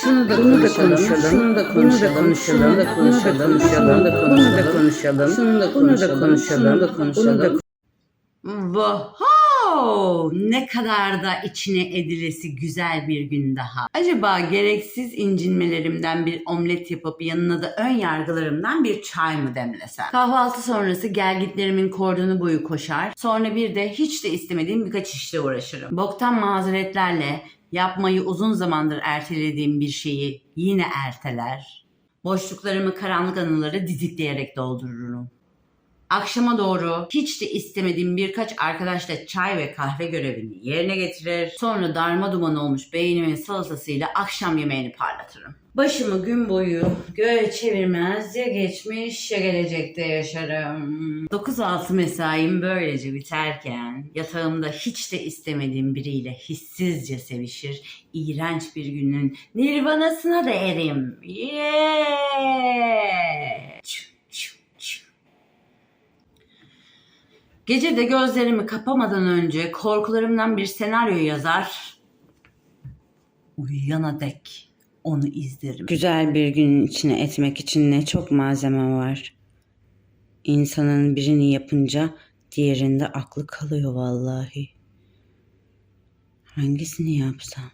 Şunu da konuşalım, şunu da konuşalım, şunu da konuşalım, şunu da konuşalım, bunu da konuşalım, şunu da konuşalım, şunu da konuşalım. Wow! Ne kadar da içine edilesi güzel bir gün daha. Acaba gereksiz incinmelerimden bir omlet yapıp yanına da ön yargılarımdan bir çay mı demlesem? Kahvaltı sonrası gelgitlerimin kordonu boyu koşar. Sonra bir de hiç de istemediğim birkaç işle uğraşırım. Boktan mazeretlerle yapmayı uzun zamandır ertelediğim bir şeyi yine erteler. Boşluklarımı karanlık anıları didikleyerek doldururum. Akşama doğru hiç de istemediğim birkaç arkadaşla çay ve kahve görevini yerine getirir. Sonra darma duman olmuş beynimin salatasıyla akşam yemeğini parlatırım. Başımı gün boyu göğe çevirmez ya geçmiş ya gelecekte yaşarım. 9-6 mesaim böylece biterken yatağımda hiç de istemediğim biriyle hissizce sevişir. iğrenç bir günün nirvanasına da erim. Yeah! Gece de gözlerimi kapamadan önce korkularımdan bir senaryo yazar. Uyuyana dek onu izlerim. Güzel bir günün içine etmek için ne çok malzeme var. İnsanın birini yapınca diğerinde aklı kalıyor vallahi. Hangisini yapsam?